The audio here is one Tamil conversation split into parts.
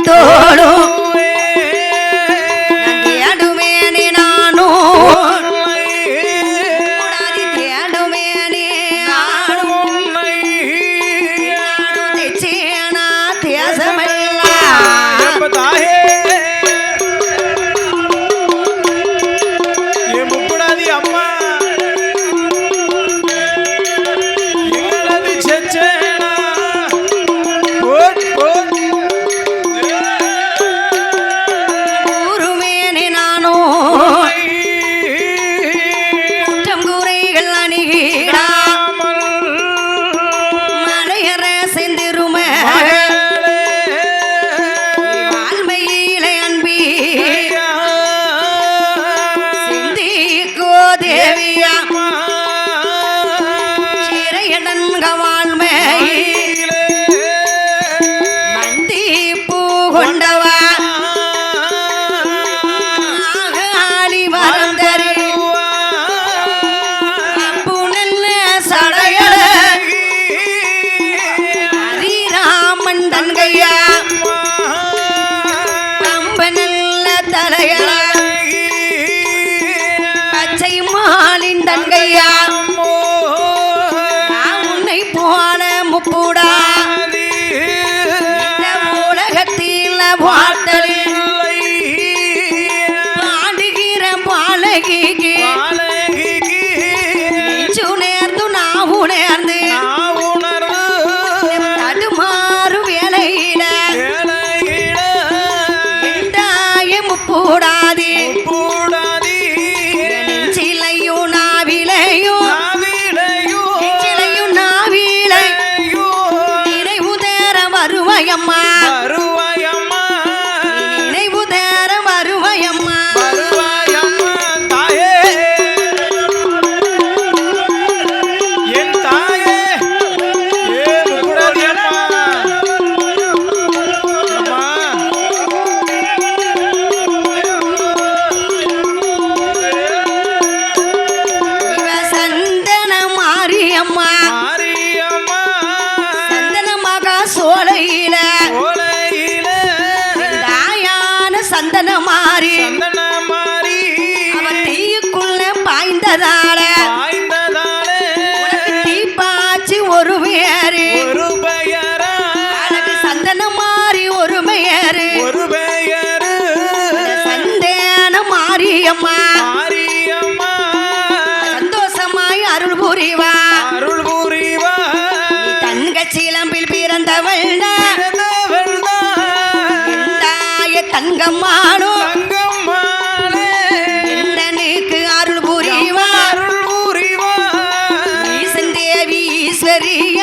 தோளும் தங்கையா சோலையில தாயான சந்தன மாறி மாறி அவன் பாய்ந்ததால. தீப்பாச்சு ஒரு பெயரு. ஒரு பெயரா. சந்தன மாறி ஒரு பெயரு. ஒரு பெயரு. சந்தேன மாரியம்மா. தங்கம்மானோ தங்கம்மானுக்கு அருள் புரிவா அருள் புரிவா தேவி ஈஸ்வரியா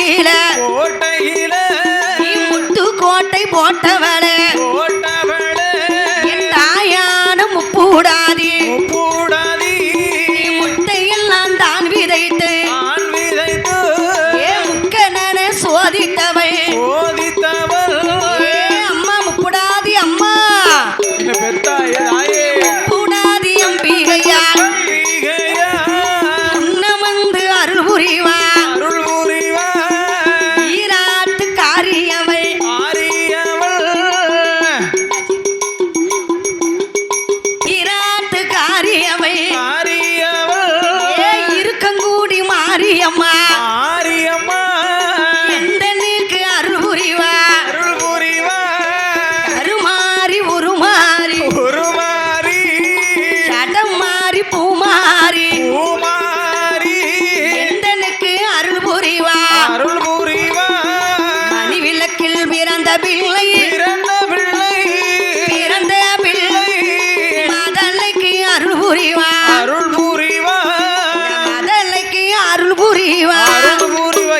கோட்டையில. முட்டு கோட்டை போட்டவ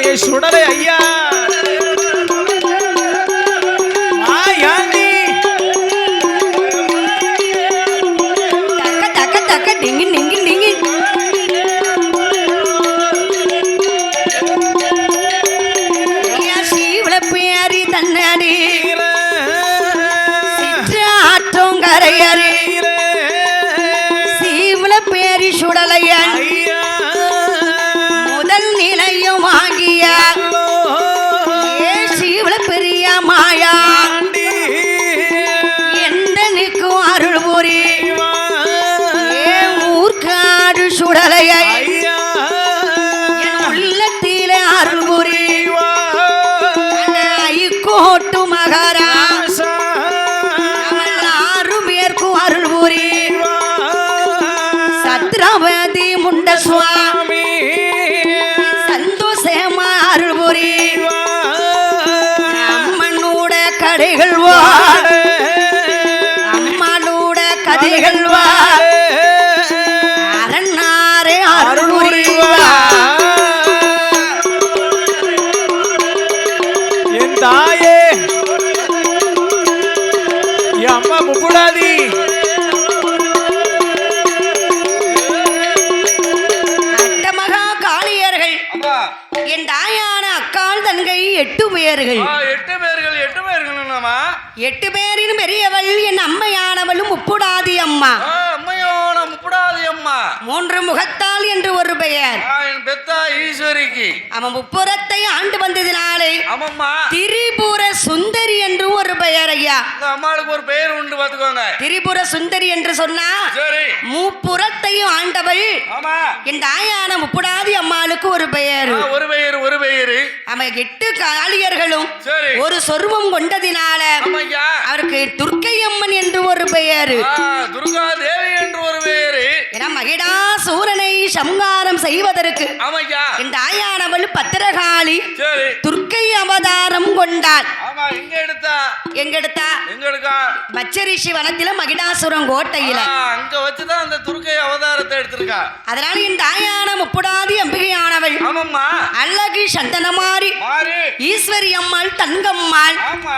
ஏ சுடலை ஐயா. மாயாண்டி சத்ரவதி முண்ட சுவாமி சந்தோஷமா அருள் புரி அம்மனோட கடைகள் வா அம்மனோட கதைகள் பேர்கள் எட்டு பேர்கள் எட்டு பேர்கள்லாமா எட்டு பேரின் பெரியவள் என் அம்மையானவளும் முப்புடாதி அம்மா. அம்மையோட முப்புடாதி அம்மா. மூன்று முகத்தால் என்று ஒரு பெயர். பெத்தா ஈஸ்வரிக்கு. அவன் முப்புறத்தை ஆண்டு வந்ததினாலே ஆமாம்மா. திரிபுர சுந்தரி என்று ஒரு பெயர் ஐயா. அம்மாளுக்கு ஒரு பெயர் உண்டு பாத்துக்கோங்க திரிபுர சுந்தரி என்று சொன்னா சரி. முப்புறத்தையும் ஆண்டவள். ஆமா. என் தாயான முப்புடாதி அம்மாளுக்கு ஒரு பெயர். ஆ, ஒரு பெயர் ஒரு பெயர். அவன் எட்டு காளியர்களும் ஒரு சொருவம் கொண்டதினால அவருக்கு துர்க்கை அம்மன் என்று ஒரு பெயர். துர்கா தேவி என்று ஒரு பெயர். என மகிடாசூரனை சம்ஹாரம் செய்வதற்கு என் தாயானவள் பத்திரகாளி துர்க்கை ஆமா எங்க எடுத்தா? எங்கெடுத்தா எங்க எடுக்கா? பச்சரிஷி வனத்தில மகிடாசுரம் கோட்டையில. அங்க வச்சுதான் அந்த துர்க்கை அவதாரத்தை எடுத்திருக்கா. அதனால என் தாயான முப்புடாதி அம்பிகையானவள். ஆமாம்மா. அழகு சந்தனமாரி. மாறு. ஈஸ்வரி அம்மாள் தங்கம்மாள். ஆமா.